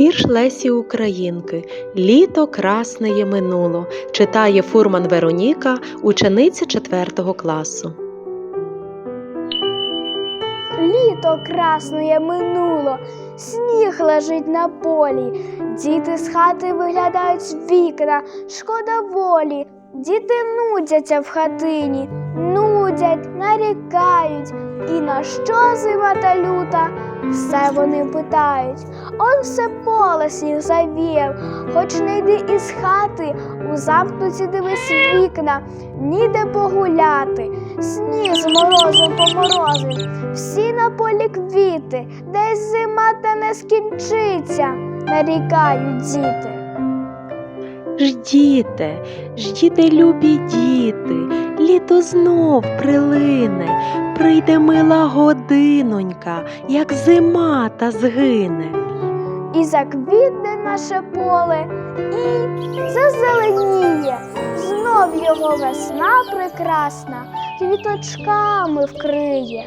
Вірш Лесі Українки Літо красне минуло читає фурман Вероніка, учениця 4 класу. Літо красне минуло, сніг лежить на полі. Діти з хати виглядають з вікна, шкода волі. Діти нудяться в хатині, нудять, нарікають. І на що зима та люта? Все вони питають. Он все поле сніг завіяв, хоч не йди із хати, у замкнуті дивись вікна, ніде погуляти. Сніг з морозом поморозив, всі на полі квіти, десь зима та не скінчиться, нарікають діти. Ждіте, ждіте, любі діти, літо знов прилине, прийде мила годинонька, як зима та згине. І заквітне наше поле, і зазеленіє, знов його весна прекрасна, квіточками вкриє.